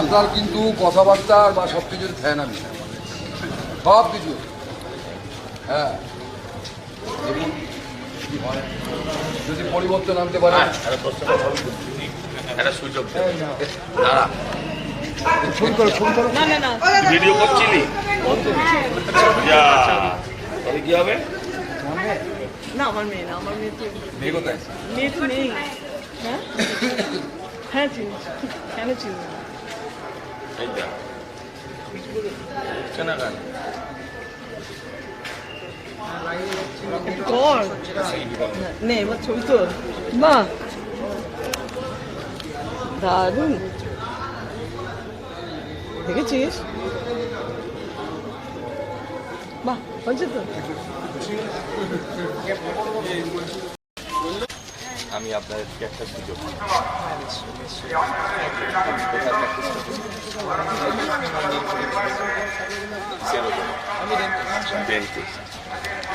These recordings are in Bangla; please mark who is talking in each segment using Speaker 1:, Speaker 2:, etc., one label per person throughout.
Speaker 1: আপনার কিন্তু কথাবার্তা বা সব কিছুর ফ্যান আমি সব কিছু। হ্যাঁ। দেখুন যদি পরিবর্তন আনতে পারে
Speaker 2: একটা সুযোগ দাঁড়া।
Speaker 1: ফোন করো ফোন করো।
Speaker 3: না না না।
Speaker 2: ভিডিও করছিলি? যা। তাহলে কি হবে?
Speaker 3: না আমার মেয়ে না আমার মেয়ে তো
Speaker 1: মেয়ে কোথায়?
Speaker 3: মেয়ে তো নেই। হ্যাঁ? Energy. Energy. Ejda. Kana gan.
Speaker 2: Gol. 네, 뭐
Speaker 3: 저기도 마. 나는 되겠지? 마, 언제든.
Speaker 2: আমি আপনাদেরকে একটা সুযোগ।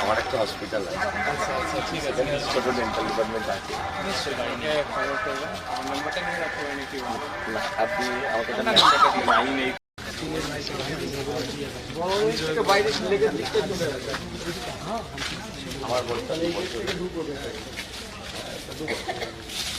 Speaker 2: আমার একটা হসপিটাল আছে। ছোট ডেন্টাল ডিপার্টমেন্ট আছে। আপনি আমাকে নাইন এইট আমার বলতে 누구?